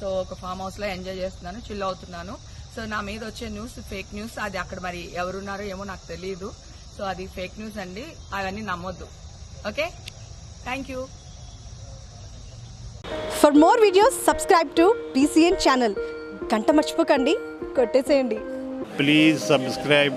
So ఒక form హౌస్లో enjoy చేస్తున్నాను చిల్ అవుతున్నాను. సో నా మీద వచ్చే న్యూస్ ఫేక్ న్యూస్ అది అక్కడ మరి ఎవరున్నారో ఏమో నాకు తెలియదు సో అది ఫేక్ న్యూస్ అండి అవన్నీ నమ్మొద్దు. Okay? Thank you for more videos subscribe to BCN channel గంట మర్చిపోకండి కొట్టేసేయండి. Please subscribe.